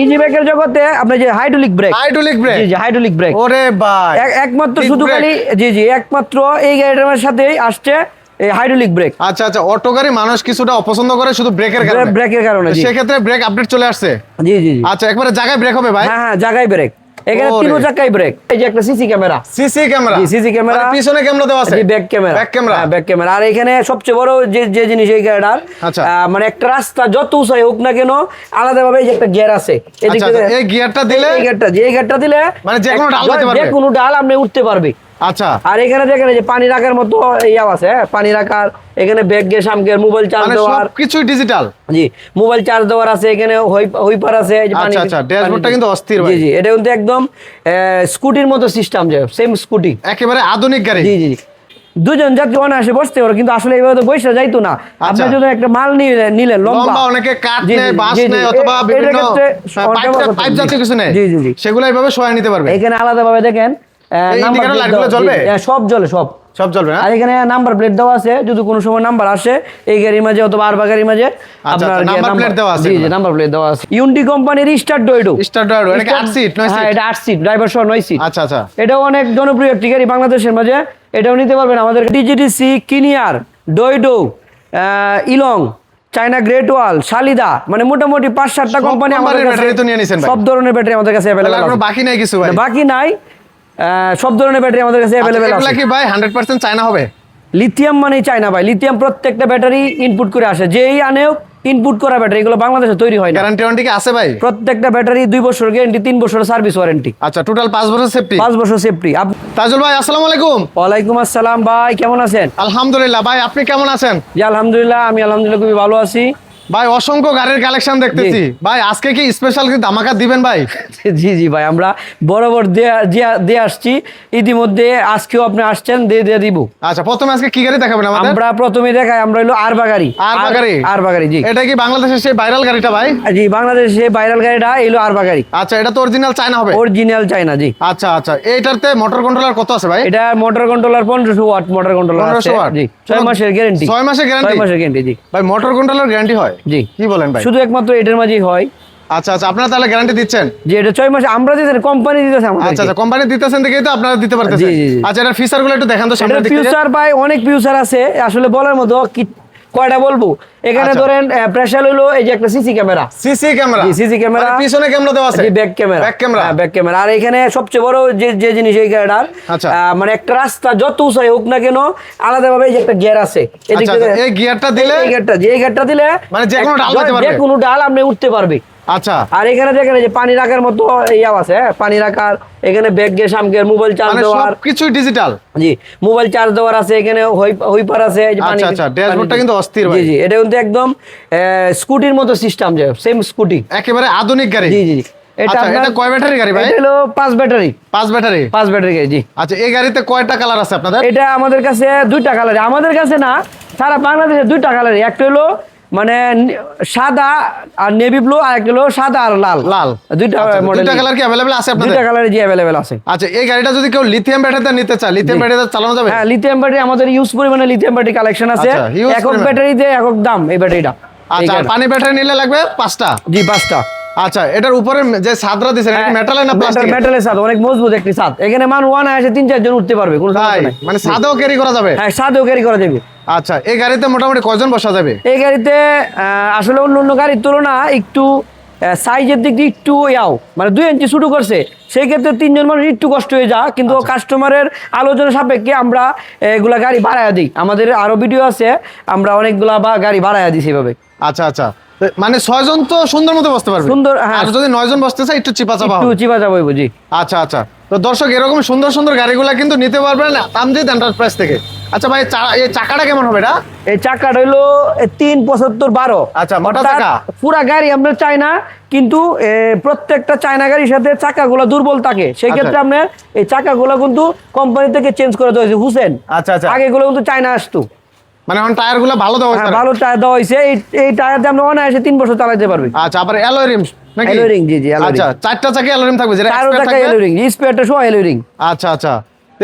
Easy ব্রেকের জগতে আপনি যে হাইড্রোলিক ব্রেক হাইড্রোলিক ব্রেক জি জি হাইড্রোলিক ব্রেক ওরে ভাই একমাত্র শুধু। খালি জি জি একমাত্র এই গাড়িটার সাথেই আসছে এই হাইড্রোলিক ব্রেক আচ্ছা আচ্ছা অটো গাড়ি মানুষ কিছুটা অপছন্দ করে শুধু ব্রেকের কারণে। ব্রেকের কারণে সেক্ষেত্রে ব্রেক আপডেট চলে আসছে। জি জি আচ্ছা একবারে জায়গায় ব্রেক হবে ভাই। হ্যাঁ হ্যাঁ জায়গায় ব্রেক এখানে ওরে। তিনও ব্রেক এই যে একটা সিসি ক্যামেরা সিসি ক্যামেরা জি, ক্যামেরা। পিছনে ক্যামেরা দেওয়া আছে। ব্যাক ক্যামেরা ব্যাক ক্যামেরা হ্যাঁ ব্যাক ক্যামেরা আর এখানে সবচেয়ে বড় যে যে জিনিস এই গাড়িটার আচ্ছা। মানে একটা রাস্তা যত উঁচাই হোক না কেন আলাদাভাবে এই যে একটা গিয়ার আছে। আচ্ছা, আচ্ছা, এই গিয়ারটা দিলে এই গিয়ারটা যে গিয়ারটা দিলে মানে যে কোনো ডাল যে কোনো ডাল আপনি উঠতে পারবে। আচ্ছা। আর এখানে দেখেন এই যে পানি রাখার মতো ইয়াও আছে হ্যাঁ, পানি রাখার এখানে ব্যাগ গিয়ে সামগের মোবাইল চার্জ মানে দেওয়ার। সবকিছুই ডিজিটাল জি মোবাইল চার্জ দেওয়ার আছে এখানে হুইপ- হুইপার আছে এই যে পানি আচ্ছা, আচ্ছা, ড্যাশবোর্ডটা কিন্তু অস্থির ভাই। জি জি এটা কিন্তু একদম স্কুটির মতো সিস্টেম যে সেম স্কুটি। একেবারে আধুনিক গাড়ি। জি জি। দুজন যাত্রী অনায়াসে বসতে পারো কিন্তু আসলে এইভাবে তো বসে যাইতো না। আপনি যদি একটা মাল নিলেন নিলেন লম্বা। আচ্ছা। লম্বা অনেকে কাঠ নেয় বাঁশ জি। নেয় অথবা বিভিন্ন পাইপ জাতীয় কিছু নেয়। জি জি জি। সেগুলো এইভাবে সহায় নিতে পারবে। এখানে আলাদাভাবে দেখেন নাম্বার প্লেট হ্যাঁ, সব জ্বলে সব। সব চলবে না আর এখানে নাম্বার প্লেট দেওয়া আছে যদি কোনো সময় নাম্বার আসে এই গাড়ির মাঝে অথবা আরবা গাড়ির মাঝে আচ্ছা, গিয়ে number plate দেওয়া আছে জি জি নাম্বার প্লেট দেওয়া আছে। ইউনটি কোম্পানির স্টার ডোয়েডো স্টার ড্রাইভার এটা কি আট সিট নয় হ্যাঁ এটা আট সিট ড্রাইভার সহ নয় সিট আচ্ছা আচ্ছা। এটাও অনেক জনপ্রিয় একটি গাড়ি বাংলাদেশের মাঝে। এটাও নিতে পারবেন আমাদের ডিজিটিসি কিনিয়ার ডোইডো ইলং চায়না গ্রেট ওয়াল শালিদা মানে মোটামুটি পাঁচ সাতটা কোম্পানি আমাদের কাছে। সব ধরনের ব্যাটারি আমাদের কাছে অ্যাভেলেবল বাকি নাই কিছু ভাই? বাকি নাই সব ধরনের ব্যাটারি আমাদের কাছে আচ্ছা, অ্যাভেলেবেল এগুলা আছে। কি ভাই হান্ড্রেড পার্সেন্ট চায়না হবে? লিথিয়াম মানেই চায় না ভাই। লিথিয়াম প্রত্যেকটা ব্যাটারি ইনপুট করে আসে। যেই আনেও ইনপুট করা ব্যাটারি এগুলো বাংলাদেশে তৈরি হয় না। গ্যারান্টি ওয়ারেন্টি কি আছে ভাই? প্রত্যেকটা ব্যাটারি দুই বছর গ্যারান্টি তিন বছর সার্ভিস ওয়ারেন্টি আচ্ছা টোটাল পাঁচ বছর সেফটি পাঁচ বছর সেফটি তাজুল ভাই আসসালামু আলাইকুম। ওয়ালাইকুম আসসালাম ভাই কেমন আছেন? আলহামদুলিল্লাহ ভাই আপনি কেমন আছেন? জি আলহামদুলিল্লাহ আমি আলহামদুলিল্লাহ খুবই ভালো আছি। ভাই অসংখ্য গাড়ির কালেকশন দেখতেছি। ভাই আজকে কি স্পেশাল কি ধামাকা দিবেন ভাই? জি জি ভাই আমরা বরাবর দিয়ে- আসছি। ইতিমধ্যে আজকেও আপনি আসছেন দিয়ে দিয়ে দিব। আচ্ছা প্রথমে আজকে কি গাড়ি দেখাবেন আমাদের? আমরা প্রথমে দেখাই আমরা হলো আরবা গাড়ি। আরবা আর- গাড়ি? আরবা গাড়ি জি। এটা কি বাংলাদেশের সেই ভাইরাল গাড়িটা ভাই? জি বাংলাদেশে ভাইরাল গাড়িটা এলো আরবা গাড়ি। আচ্ছা এটা তো অরিজিনাল চায়না হবে। অরিজিনাল চাইনা জি। আচ্ছা আচ্ছা এইটাতে মোটর কন্ট্রোলার কত আছে ভাই? এটা মোটর কন্ট্রোলার পনেরোশো ওয়াট মোটর কন্ট্রোলার আছে জি। ছয় মাসের গ্যারান্টি ছয় মাসের গ্যারান্টি ছয় মাসের গ্যারেন্টি জি। ভাই মোটর কন্ট্রোলার গ্যারান্টি হয়? জি। কি বলেন ভাই? শুধু একমাত্র এটার মাঝেই হয়। আচ্ছা আচ্ছা আপনারা তাহলে গ্যারান্টি দিচ্ছেন? যে এটা ছয় মাসে আমরা দিতেছি কোম্পানি দিতেছে আচ্ছা আমাদের আচ্ছা কোম্পানি দিতেছেন দেখেই তো আপনারা দিতে পারতেছেন। আচ্ছা এটার ফিচারগুলো একটু দেখান তো সামনে ফিচার ভাই অনেক ফিউচার আছে। আসলে বলার মতো কি কয়টা বলব? এখানে আচ্ছা। ধরেন প্রেশার হলো এই যে একটা CC camera CC camera CC camera. পিছনে ক্যামেরা দেওয়া আছে। Back camera back camera back camera আর এখানে সবচেয়ে বড় যে যে জিনিস এই গাড়িটার আচ্ছা। মানে একটা রাস্তা যত উঁচাই হোক না কেন আলাদাভাবে এই যে একটা গিয়ার আছে। আচ্ছা, এই গিয়ারটা দিলে এই গিয়ারটা যে গিয়ারটা দিলে মানে যে কোনো ডাল যে কোনো ডাল আপনি উঠতে পারবে। আচ্ছা। আর এখানে দেখেন এই যে পানি রাখার মতো ইয়াও আছে হ্যাঁ, পানি রাখার এখানে ব্যাগ গিয়ে সামগের মোবাইল চার্জ দেওয়ার। সবকিছুই ডিজিটাল জি মোবাইল চার্জ দেওয়ার আছে এখানে হুইপ- হুইপার আছে আচ্ছা, আচ্ছা, ড্যাশবোর্ডটা কিন্তু অস্থির জি জি এটা কিন্তু একদম স্কুটির মতো সিস্টেম যে সেম স্কুটি একেবারে আধুনিক গাড়ি। জি জি। এটা আচ্ছা এটা কয় ব্যাটারি গাড়ি ভাই? এটা হলো পাঁচ ব্যাটারি। পাঁচ ব্যাটারি? পাঁচ ব্যাটারি গাড়ি জি। আচ্ছা এই গাড়িতে কয়টা কালার আছে আপনাদের? এটা আমাদের কাছে দুইটা কালার আমাদের কাছে না সারা বাংলাদেশে দুইটা কালার একটা হলো মানে সাদা আর নেভি ব্লু আর একটা হলো সাদা আর লাল। লাল। দুইটা আচ্ছা, মডেল দুইটা কালার কি अवेलेबल আছে আপনাদের? দুইটা কালারে জি अवेलेबल আছে। আচ্ছা এই গাড়িটা যদি কেউ লিথিয়াম ব্যাটারিতে নিতে চায় লিথিয়াম ব্যাটারিতে চালানো যাবে? হ্যাঁ লিথিয়াম ব্যাটারি আমাদের ইউজ পরিমাণে লিথিয়াম ব্যাটারি কালেকশন আছে। আচ্ছা, একক। ব্যাটারিতে একক দাম এই ব্যাটারিটা আচ্ছা পানি ব্যাটারি নিলে লাগবে পাঁচটা? জি পাঁচটা। আচ্ছা এটার উপরে যে ছাদরা দিছেন এটা মেটালে না প্লাস্টিক মেটালের সাথ অনেক মজবুত একটি সাথ এখানে মান ওয়ান আসে তিন চারজন উঠতে পারবে কোনো সমস্যা নাই। মানে ছাদেও ক্যারি করা যাবে? হ্যাঁ সাথেও ক্যারি করা যাবে। আচ্ছা এই গাড়িতে মোটামুটি কয়জন বসা যাবে? এই গাড়িতে আসলে অন্য অন্য গাড়ির তুলনা একটু সাইজের দিক দিয়ে একটু ইয়াও। মানে দুই ইঞ্চি শুরু করছে। সেই ক্ষেত্রে তিনজন মানুষ একটু কষ্ট হয়ে যা কিন্তু আচ্ছা। কাস্টমারের আলোচনা সাপেক্ষে আমরা এগুলা গাড়ি বাড়ায়া দিই। আমাদের আরও ভিডিও আছে আমরা অনেকগুলা বা গাড়ি বাড়ায়া দিই সেভাবে আচ্ছা আচ্ছা। মানে ছয়জন তো সুন্দর মতো বসতে পারবে। সুন্দর, হ্যাঁ। আর যদি নয়জন বসতে চায় একটু চিপা চাপা একটু হবে। চিপা যাব বুঝি আচ্ছা আচ্ছা। তো দর্শক এরকম সুন্দর সুন্দর গাড়িগুলা কিন্তু নিতে পারবেন তামজিদ এন্টারপ্রাইজ থেকে। আচ্ছা ভাই এই চাকাটা কেমন হবে এটা? এই চাকাটা হইল এ, তিন পঁচাত্তর বারো। আচ্ছা, মোটা চাকা? পুরা গাড়ি আমরা চাই না কিন্তু প্রত্যেকটা চায়না গাড়ির সাথে চাকাগুলো দুর্বল থাকে। সেই ক্ষেত্রে আচ্ছা। আপনার এই চাকাগুলো কিন্তু কোম্পানি থেকে চেঞ্জ করে দেওয়া হয়েছে। হুসেন আচ্ছা আচ্ছা। আগে গুলো কিন্তু চায়না আসতো। মানে এখন টায়ারগুলা ভালো দেওয়া হ্যাঁ, হয়েছে ভালো টায়ার দেওয়া হয়েছে। এই এই টায়ার দিয়ে আমরা অনায়াসে তিন বছর চালাতে পারবে আচ্ছা আবার অ্যালয় রিমস নাকি? অ্যালয় রিং জি, জি, আচ্ছা চারটা চাকা অ্যালয় রিম থাকবে যেটা চারটা expert অ্যালয় রিং স্পেয়ারটা সহ রিং আচ্ছা আচ্ছা।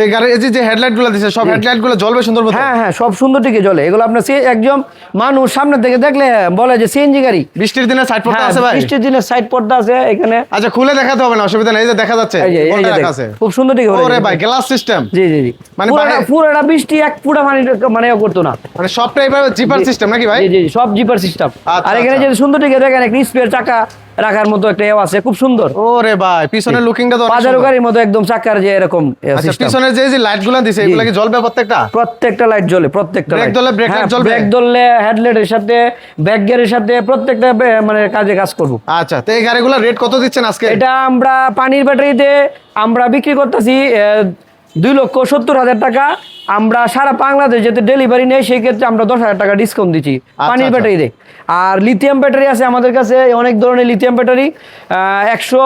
এই গাড়ি এই যে যে হেডলাইটগুলো দিছে সব হেডলাইটগুলো জ্বলবে সুন্দর মতো? হ্যাঁ হ্যাঁ সব সুন্দর দিকে চলে এগুলো আপনার সে- একজন মানুষ সামনে থেকে দেখলে বলে যে সিএনজি গাড়ি। বৃষ্টির দিনে সাইড পড়তে হ্যাঁ আছে ভাই? বৃষ্টির দিনের সাইড পর্দা আছে এখানে। আচ্ছা খুলে দেখাতে হবে না অসুবিধা নেই এই যে দেখা যাচ্ছে খুব সুন্দর দিকে ওরে ভাই গ্লাস সিস্টেম জি জি জি। মানে পুরোটা বৃষ্টি এক পানি মানে ও করতো না। মানে সবটা এইভাবে জিপার সিস্টেম নাকি ভাই? জি জি সব জিপার সিস্টেম আচ্ছা, আর এখানে আচ্ছা। যে সুন্দর দিকে দেখেন একটা স্পেয়ার চাকা। রাখার মতো একটা এও আছে খুব সুন্দর। ওরে ভাই পিছনের লুকিংটা তো বাজারো। গাড়ির মতো একদম চাকার যে এরকম আচ্ছা পিছনের যে যে লাইটগুলো দিছে এগুলো কি জ্বলবে প্রত্যেকটা? প্রত্যেকটা লাইট জ্বলে প্রত্যেকটা। ধরলে brake light হ্যাঁ, জ্বলবে? brake ধরলে হেডলাইটের সাথে ব্যাক গিয়ারের সাথে প্রত্যেকটা মানে কাজে কাজ করব। আচ্ছা তো এই গাড়িগুলো রেট কত দিচ্ছেন আজকে? এটা আমরা পানির ব্যাটারিতে আমরা বিক্রি করতেছি দুই লক্ষ সত্তর হাজার টাকা আমরা সারা বাংলাদেশ যেতে ডেলিভারি নেই সেই ক্ষেত্রে আমরা দশ হাজার টাকা ডিসকাউন্ট দিচ্ছি পানির আচ্ছা। ব্যাটারিতে আর লিথিয়াম ব্যাটারি আছে আমাদের কাছে অনেক ধরনের লিথিয়াম ব্যাটারি একশো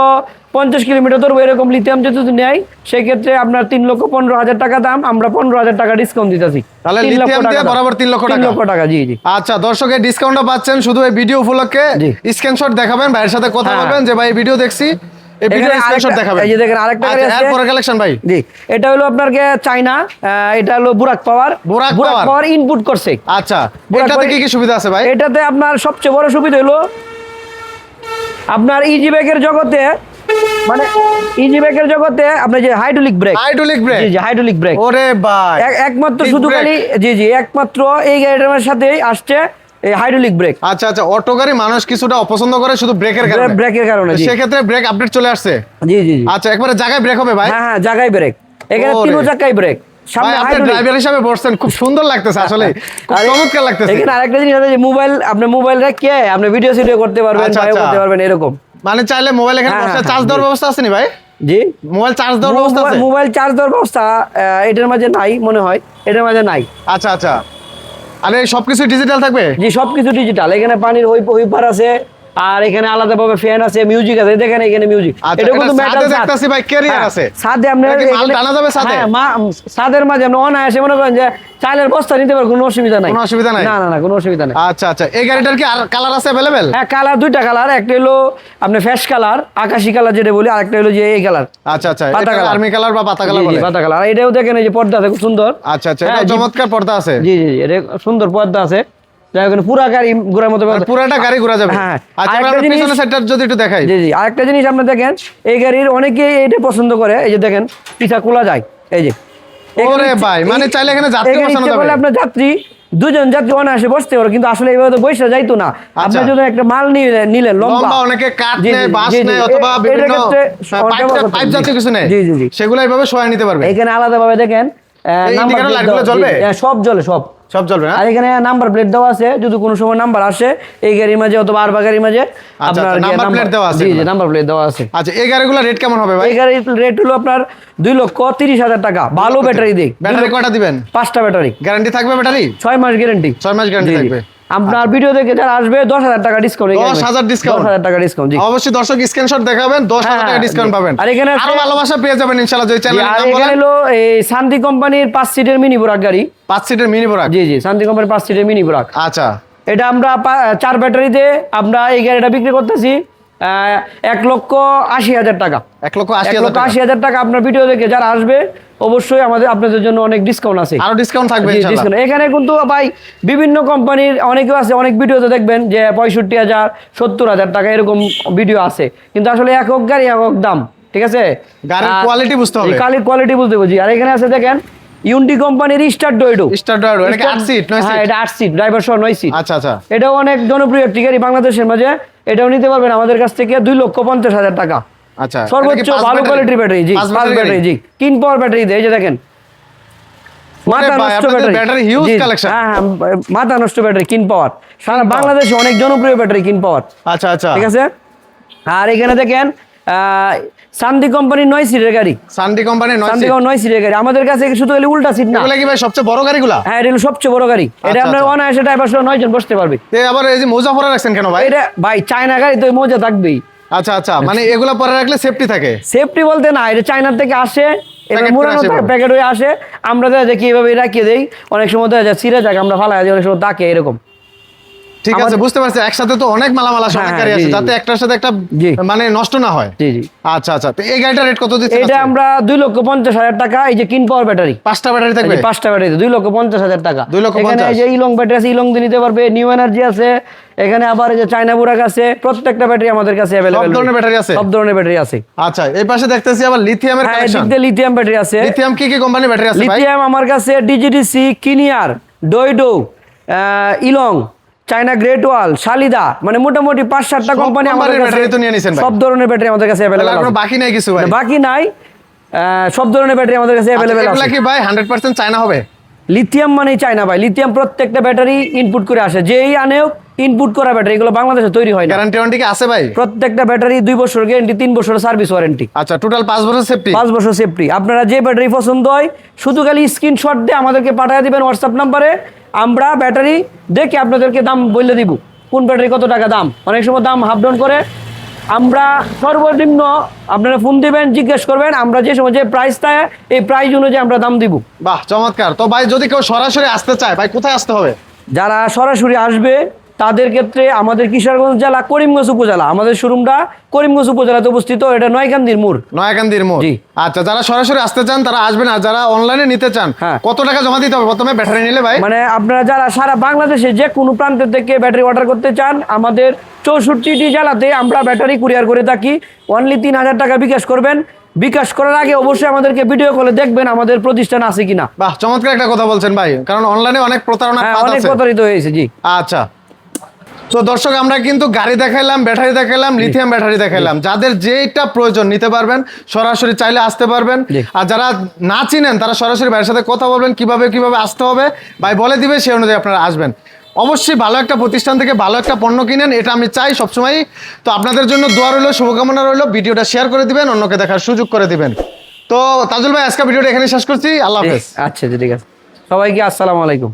পঞ্চাশ কিলোমিটার ধরবো এরকম লিথিয়াম যদি নেয় সেই ক্ষেত্রে আপনার তিন লক্ষ পনেরো হাজার টাকা দাম আমরা পনেরো হাজার টাকা ডিসকাউন্ট দিতেছি তাহলে। বরাবর তিন লক্ষ তিন লক্ষ টাকা জি জি আচ্ছা দর্শকের ডিসকাউন্টটা পাচ্ছেন শুধু এই ভিডিও উপলক্ষে। স্ক্রিনশট দেখাবেন ভাইয়ের সাথে কথা হ্যাঁ। বলবেন যে ভাই ভিডিও দেখছি এই ভিডিও স্ক্রিনশট দেখাবেন। এই যে দেখেন আরেকটা গাড়ি আছে। এরপরে কালেকশন ভাই? জি এটা হলো আপনার গে এটা হলো বুরাক পাওয়ার। বুরাক পাওয়ার। ইনপুট করছে। আচ্ছা এটাতে কি কি সুবিধা আছে ভাই? এটাতে আপনার সবচেয়ে বড় সুবিধা হলো আপনার ইজি ব্যাগের জগতে মানে ইজি জগতে আপনার যে হাইড্রোলিক ব্রেক হাইড্রোলিক ব্রেক জি জি হাইড্রোলিক ব্রেক ওরে ভাই একমাত্র শুধু খালি জি জি একমাত্র এই গাড়িটার সাথেই আসছে এই হাইড্রোলিক ব্রেক আচ্ছা আচ্ছা অটো গাড়ি মানুষ কিছুটা অপছন্দ করে শুধু ব্রেকের কারণে। ব্রেকের কারণে সেক্ষেত্রে ব্রেক আপডেট চলে আসছে? জি জি। আচ্ছা একবারে জায়গায় ব্রেক হবে ভাই। হ্যাঁ হ্যাঁ জায়গায় ব্রেক এখানে। তিনও চাকায় ব্রেক ড্রাইভার হিসাবে বসছেন খুব সুন্দর লাগতেছে আসলে চমৎকার লাগতেছে। এখানে আরেকটা জিনিস আছে মোবাইল আপনি মোবাইল রেখে আপনি ভিডিও সিডিও করতে পারবেন আচ্ছা, আচ্ছা। করতে পারবেন এরকম। মানে চাইলে মোবাইল এখানে হ্যাঁ, বসে হ্যাঁ, চার্জ দেওয়ার ব্যবস্থা আছে নি ভাই? জি। মোবাইল চার্জ দেওয়ার ব্যবস্থা আছে? মোবাইল চার্জ দেওয়ার ব্যবস্থা এটার মাঝে নাই মনে হয়। এটার মাঝে নাই। আচ্ছা আচ্ছা। আরে সবকিছু ডিজিটাল থাকবে? জি সবকিছু ডিজিটাল এখানে পানির হইপ হুইপার আছে আর এখানে আলাদাভাবে ফ্যান আছে মিউজিক আছে দেখেন এখানে মিউজিক আচ্ছা, এটা কিন্তু মেটাল দেখতাছি ভাই carrier আছে। সাদে আপনি মাল টানা যাবে ছাদে? হ্যাঁ, মা- ছাদের মাঝে আপনি অনায়াসে মনে করেন যে চালের বস্তা নিতে পারবেন কোনো অসুবিধা নাই। কোনো অসুবিধা নাই? না না না কোনো অসুবিধা নাই। আচ্ছা আচ্ছা এই গাড়িটার কি কালার আছে অ্যাভেলেবেল হ্যাঁ কালার দুইটা কালার একটা হলো আপনি ফ্যাশ কালার আকাশি কালার যেটা বলি আরেকটা হলো যে এই কালার আচ্ছা আচ্ছা পাতা এটা কালার। আর্মি কালার বা পাতা কালার বলে। পাতা কালার আর এটাও দেখেন এই যে পর্দা আছে খুব সুন্দর। আচ্ছা আচ্ছা হ্যাঁ, এটা চমৎকার পর্দা আছে। জি জি জি, এটা সুন্দর পর্দা আছে। যাই হোক পুরা গাড়ি ঘোরার মতো পুরাটা গাড়ি ঘোরা যাবে। হ্যাঁ, আচ্ছা পিছনের সাইডটা যদি একটু দেখাই। জি জি আরেকটা জিনিস আপনি দেখেন এই গাড়ির অনেকে এটা পছন্দ করে এই যে দেখেন পিঠা খোলা যায় এই যে। ওরে ভাই, মানে চাইলে এখানে যাত্রী বসানো যাবে। আপনার যাত্রী দুজন যাত্রী অনায়াসে বসতে পারো কিন্তু আসলে এইভাবে তো বসে যাইতো না। আপনি আচ্ছা। যদি একটা মাল নিলেন নিলেন লম্বা। অনেকে কাঠ নেয় বাঁশ নেয় অথবা বিভিন্ন পাইপ হবে। জাতীয় কিছু নেয়। জি জি জি। সেগুলো এইভাবে সবাই নিতে পারবে। এখানে আলাদাভাবে দেখেন দেওয়া- জ্বলবে? জি, হ্যাঁ, সব জলে সব। সব চলবে না? আর এখানে নাম্বার প্লেট দেওয়া আছে যদি কোনো সময় নাম্বার আসে এই গাড়ির মাঝে অথবা আর গাড়ির মাঝে আপনার নাম্বার প্লেট দেওয়া আছে জি জি নাম্বার প্লেট দেওয়া আছে। আচ্ছা এই গাড়িগুলো রেট কেমন হবে ভাই? এই গাড়ির রেট হলো আপনার দুই লক্ষ তিরিশ হাজার টাকা। ভালো ব্যাটারি দিক। ব্যাটারি কয়টা দিবেন? পাঁচটা ব্যাটারি গ্যারান্টি থাকবে ব্যাটারি ছয় মাস গ্যারান্টি ছয় মাস গ্যারান্টি থাকবে। আপনার ভিডিও দেখে যারা আসবে দশ হাজার টাকা ডিসকাউন্ট 10,000 discount? দশ হাজার টাকা ডিসকাউন্ট অবশ্যই দর্শক স্ক্রিনশট দেখাবেন দশ হাজার হ্যাঁ, টাকা ডিসকাউন্ট পাবেন। আর এখানে আরও ভালোবাসা পেয়ে যাবেন ইনশাল্লাহ যদি জি, চ্যানেল আর এখানে হলো এই শান্তি কোম্পানির পাঁচ সিটের মিনি বুরাক গাড়ি। পাঁচ সিটের মিনি বোরাক জি জি শান্তি কোম্পানির পাঁচ সিটের মিনি বুরাক আচ্ছা। এটা আমরা চার ব্যাটারিতে আমরা এই গাড়িটা বিক্রি করতেছি আহ, এক লক্ষ আশি হাজার টাকা। এক লক্ষ হাজার আশি হাজার টাকা আপনার ভিডিও দেখে যারা আসবে অবশ্যই আমাদের আপনাদের জন্য অনেক ডিসকাউন্ট আছে। আরও ডিসকাউন্ট থাকবে discount। এখানে কিন্তু ভাই বিভিন্ন কোম্পানির অনেকেও আছে অনেক ভিডিওতে দেখবেন যে পঁয়ষট্টি হাজার সত্তর হাজার টাকা এরকম ভিডিও আছে। কিন্তু আসলে একক গাড়ি একক দাম ঠিক আছে? গাড়ির quality বুঝতে হবে। গাড়ির কোয়ালিটি বুঝতে বুঝি। আর এখানে আছে দেখেন ইউনটি কোম্পানির স্টার ডোয়েডো স্টার ড্রাইভার এটা কি আট সিট নয় হ্যাঁ সিট এটা আট সিট ড্রাইভার সহ নয় সিট আচ্ছা আচ্ছা। এটাও অনেক জনপ্রিয় একটি গাড়ি বাংলাদেশের মাঝে। এটাও নিতে পারবেন আমাদের কাছ থেকে দুই লক্ষ পঞ্চাশ হাজার টাকা। আচ্ছা সর্বোচ্চ ভালো কোয়ালিটির ব্যাটারি জি ব্যাটারি? জি। পাওয়ার ব্যাটারি দেয় যে দেখেন। মাথা নষ্ট ব্যাটারি ব্যাটারি huge জি, হ্যাঁ হ্যাঁ মাথা নষ্ট ব্যাটারি কিন পাওয়ার সারা বাংলাদেশে অনেক জনপ্রিয় ব্যাটারি কিন পাওয়ার আচ্ছা আচ্ছা। ঠিক আছে? আর এখানে দেখেন সান্দি কোম্পানির নয় সিটের গাড়ি। সানডি কোম্পানি নয় সান্দি নয় সিটের গাড়ি। আমাদের কাছে শুধু হলে উল্টা সিট না। এগুলা কি ভাই সবচেয়ে বড় গাড়িগুলা? হ্যাঁ এটা সবচেয়ে বড় গাড়ি। এটা আচ্ছা, আপনার আচ্ছা। অনায়াসে ড্রাইভার সহ নয় জন বসতে পারবে। আবার এই যে মোজা পরে রাখছেন কেন ভাই? এটা ভাই চায়না গাড়ি তো মজা থাকবেই। আচ্ছা আচ্ছা মানে এগুলো পরে রাখলে সেফটি থাকে? সেফটি বলতে না এটা চায়নার থেকে আসে এবার এভাবে। প্যাকেট হয়ে আসে। আমরা দেখি এভাবে রাখিয়ে দেই। অনেক সময় দেখা যায় চিরে যাক আমরা ফালাই দিই অনেক সময় তাকে এরকম। ঠিক আছে বুঝতে পারছি। একসাথে তো অনেক মালামাল হ্যাঁ, গাড়ি আছে। যাতে একটার সাথে একটা মানে নষ্ট না হয়। জি জি। আচ্ছা আচ্ছা। তো এই গাড়িটার রেট কত দিচ্ছেন এটা আমরা দুই লক্ষ পঞ্চাশ হাজার টাকা এই যে কিন পাওয়ার ব্যাটারি। পাঁচটা ব্যাটারি থাকবে? পাঁচটা ব্যাটারি দুই লক্ষ পঞ্চাশ হাজার টাকা। দুই লক্ষ এখানে এই যে ইলং ব্যাটারি আছে ইলং দিয়ে নিতে পারবে নিউ এনার্জি আছে এখানে আবার এই যে চায়না বুরাক আছে প্রত্যেকটা ব্যাটারি আমাদের কাছে অ্যাভেলেবেল ধরনের ব্যাটারি আছে? সব ধরনের ব্যাটারি আছে। আচ্ছা এই পাশে দেখতেছি আবার লিথিয়ামের হ্যাঁ কালেকশন এদিক লিথিয়াম ব্যাটারি আছে। লিথিয়াম কি কি কোম্পানির ব্যাটারি আছে ভাই? লিথিয়াম আমার কাছে ডিজিডিসি কিনিয়ার ডইডো ইলং চায়না গ্রেট ওয়াল শালিদা মানে মোটামুটি পাঁচ সাতটা কোম্পানি আমাদের কাছে সব ধরনের ব্যাটারি আমাদের কাছে কোনো আছে। বাকি নাই কিছু ভাই? বাকি নাই। সব ধরনের ব্যাটারি আমাদের কাছে अवेलेबल আছে। কি ভাই 100% চায়না হবে? লিথিয়াম মানে চায়না ভাই। লিথিয়াম প্রত্যেকটা ব্যাটারি ইনপুট করে আসে। যেই আনেও ইনপুট করা ব্যাটারি এগুলো বাংলাদেশে তৈরি হয় গ্যারান্টি ওয়ারেন্টি কি আছে ভাই? প্রত্যেকটা ব্যাটারি দুই বছর গ্যারান্টি তিন বছর সার্ভিস ওয়ারেন্টি আচ্ছা টোটাল 5 বছর সেফটি পাঁচ বছর সেফটি আপনারা যে ব্যাটারি পছন্দ হয় শুধু খালি স্ক্রিনশট দিয়ে আমাদেরকে পাঠিয়ে দিবেন হোয়াটসঅ্যাপ নাম্বারে আমরা ব্যাটারি দেখে আপনাদেরকে দাম বলে দিব। কোন ব্যাটারি কত টাকা দাম? অনেক সময় দাম হাফ ডাউন করে। আমরা সর্বনিম্ন আপনারা ফোন দিবেন জিজ্ঞেস করবেন আমরা যে সময় যে প্রাইস থাকে এই প্রাইস অনুযায়ী আমরা দাম দিব। বাহ চমৎকার। তো ভাই যদি কেউ সরাসরি আসতে চায় ভাই কোথায় আসতে হবে? যারা সরাসরি আসবে তাদের ক্ষেত্রে আমাদের কিশোরগঞ্জ জেলা করিমগঞ্জ উপজেলা আমাদের শোরুমটা করিমগঞ্জ উপজেলাতে অবস্থিত এটা নয়কান্দির মোড়। নয়কান্দির মোড়? জি। আচ্ছা যারা সরাসরি আসতে চান তারা আসবেন আর যারা অনলাইনে নিতে চান হ্যাঁ। কত টাকা জমা দিতে হবে প্রথমে? ব্যাটারি নিলে ভাই। মানে আপনারা যারা সারা বাংলাদেশে যে কোনো প্রান্ত থেকে ব্যাটারি অর্ডার করতে চান আমাদের চৌষট্টিটি জেলাতে আমরা ব্যাটারি কুরিয়ার করে থাকি। অনলি তিন হাজার টাকা বিকাশ করবেন। বিকাশ করার আগে অবশ্যই আমাদেরকে ভিডিও কলে দেখবেন আমাদের প্রতিষ্ঠান আছে কিনা। বাহ চমৎকার একটা কথা বলছেন ভাই কারণ অনলাইনে অনেক প্রতারণা হ্যাঁ অনেক প্রতারিত হয়েছে জি। আচ্ছা তো দর্শক আমরা কিন্তু গাড়ি দেখাইলাম ব্যাটারি দেখাইলাম লিথিয়াম ব্যাটারি দেখাইলাম। যাদের যেটা প্রয়োজন নিতে পারবেন সরাসরি চাইলে আসতে পারবেন। আর যারা না চিনেন তারা সরাসরি ভাইয়ের সাথে কথা বলবেন কীভাবে কীভাবে আসতে হবে। ভাই বলে দিবে সেই অনুযায়ী আপনারা আসবেন। অবশ্যই ভালো একটা প্রতিষ্ঠান থেকে ভালো একটা পণ্য কিনেন এটা আমি চাই সবসময় তো আপনাদের জন্য দোয়া রইল শুভকামনা রইল ভিডিওটা শেয়ার করে দিবেন অন্যকে দেখার সুযোগ করে দিবেন। তো তাজুল ভাই আজকে ভিডিওটা এখানে শেষ করছি। আল্লাহ হাফেজ। আচ্ছা ঠিক আছে। সবাইকে আসসালামু আলাইকুম।